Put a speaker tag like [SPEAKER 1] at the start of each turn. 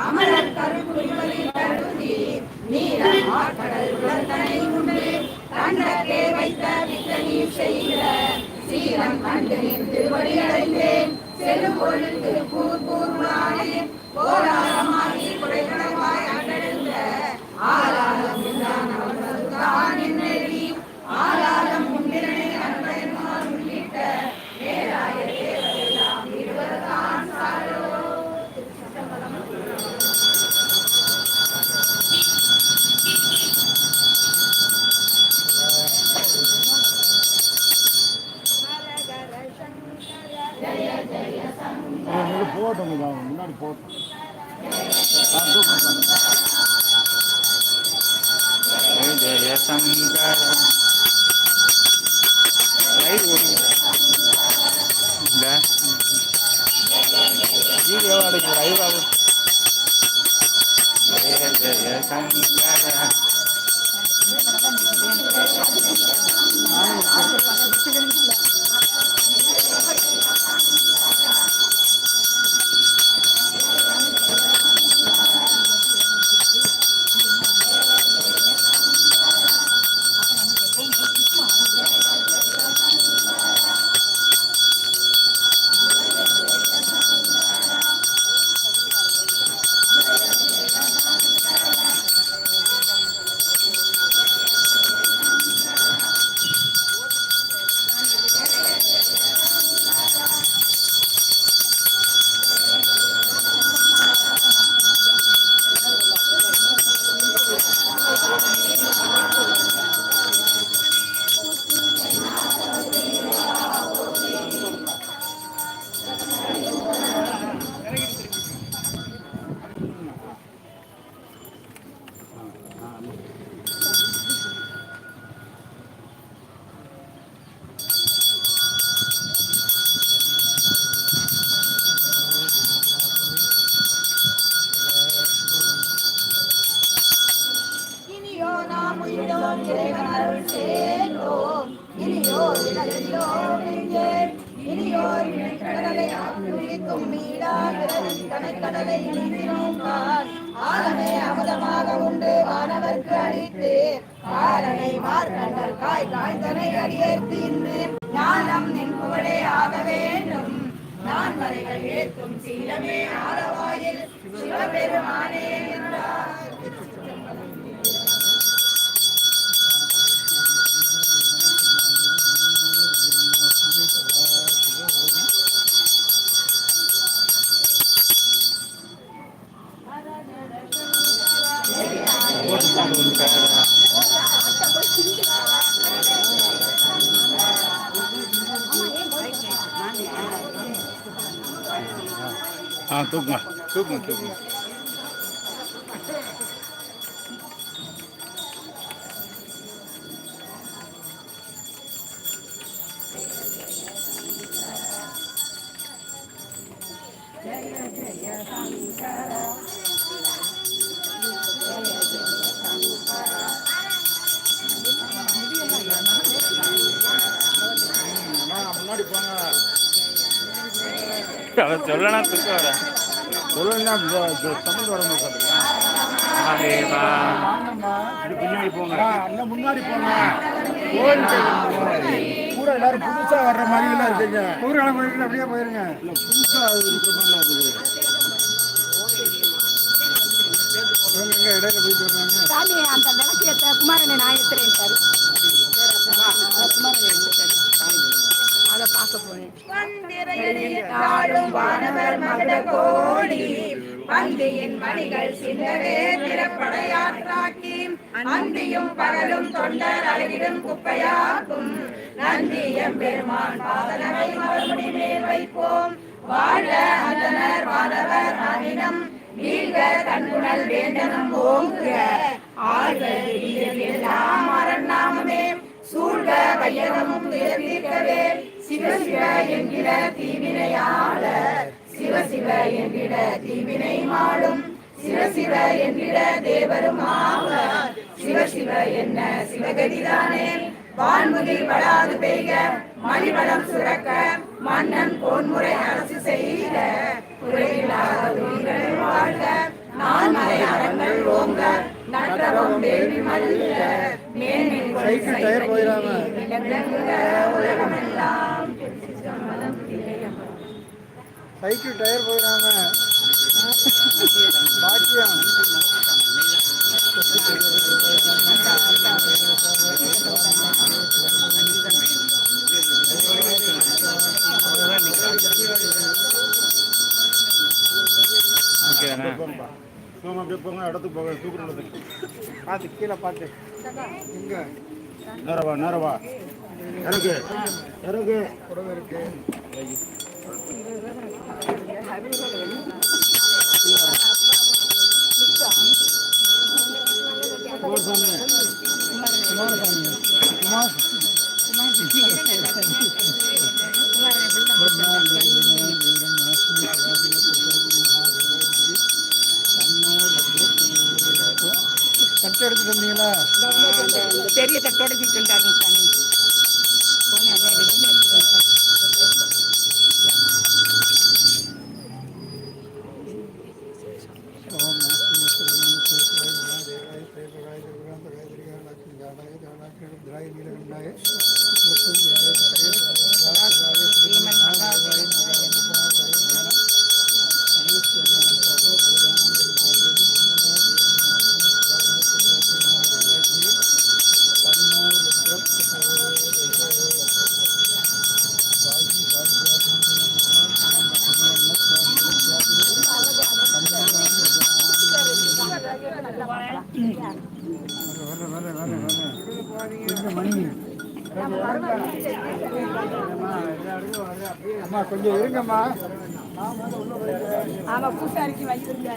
[SPEAKER 1] அமரர் கருப்புரிவதை கருதி நீரம் ஆக்கடல் உலர்தனை உண்டு வைத்த செய்கிற சீரம் திருவடி அடைந்தேன் செல்லும் பொருள் திருப்பூர்
[SPEAKER 2] போட்டோம் முன்னாடி போட்டோம் ஆ
[SPEAKER 3] ஜெய சங்கர லைவ் ஓடுங்க இந்த வீடியோ அடைக்கு ஜெய ஜெய சங்கர
[SPEAKER 1] நாம் இறைவன் அருள் சேர்ந்தோம் இனியோர் கால் அமுதமாக உண்டு வானவர்க்கு அளித்து காலனை மார்கண்டல் காய் காய்ந்தனை அடியேற்று இன்று ஞானம் நின் புகழே ஆக வேண்டும் நான் வரைகள் ஏற்கும் சீலமே ஆரவாயில் சிவபெருமானே என்றார்.
[SPEAKER 3] 아, 조금 만, 조금
[SPEAKER 2] 만, 조금 만.
[SPEAKER 3] அவர் சொல்லலாம் தூக்க வர.
[SPEAKER 2] சொல்லுங்க தமிழ்
[SPEAKER 3] மகாதேவா.
[SPEAKER 2] பின்னாடி போங்க. முன்னாடி போங்க. கூட எல்லாரும் புதுசா வர்ற மாதிரி எல்லாம் இருக்கீங்க. ஊர்காலம் போயிருங்க அப்படியே போயிருங்க. இல்ல புதுசா இருக்கிற மாதிரிலாம் இருக்குது. இடையில போயிட்டு வர்றாங்க.
[SPEAKER 1] சாமி அந்த விளக்கு குமாரனை நான் எடுத்துறேன் அதை பார்க்க போறேன். வானவர் மகட கோடி பந்தியின் மணிகள் சிந்தவே திறப்படையாற்றாக்கி. அந்தியும் பகலும் தொண்டர் அழகிடும் குப்பையாக்கும். நந்தியம் பெருமான் பாதனவை மறுபடி மேல் வைப்போம். வாழ அந்தனர் வானவர் ஆனினம் ஓங்குக. எல்லாம் சூழ்க வையகமும் துயர்த்தீர்க்கவே சிவ சிவசிவ என்கிற தீவினையாளர். சிவ என்கிற தீவினை மாளும். சிவ என்கிற தேவரும் ஆவார். சிவ என்ன சிவகதிதானே? வான்முகி வளாது பெய்க. மணிவளம் சுரக்க. மன்னன் பொன்முறை அரசு செய்த குறைவில்லாத
[SPEAKER 2] உயிர்கள் வாழ்க. நான்
[SPEAKER 4] மலை அறங்கள் ஓங்க. நட்டவம் வேள்வி மல்க.
[SPEAKER 2] மேல் விளங்குக உலகமெல்லாம்.
[SPEAKER 4] சைக்கிள் டயர் போயிடாம. பாக்கியம். போங்க அப்படியே போங்க இடத்துக்கு போங்க தூக்குறது பார்த்து கீழே பார்த்து இங்க. நேரவா நேரவா இருக்கு குமாரசாமி குமார் தட்டு எடுத்துட்டு வந்தீங்களா
[SPEAKER 2] பெரிய தட்டோட தீட்டுண்டாருங்க சாமி ఉన్నాయే గుర్తు శ్రీమంతా
[SPEAKER 4] அம்மா கொஞ்சம் இருங்கம்மா.
[SPEAKER 2] ஆமா பூசாரிக்கு வச்சிருங்க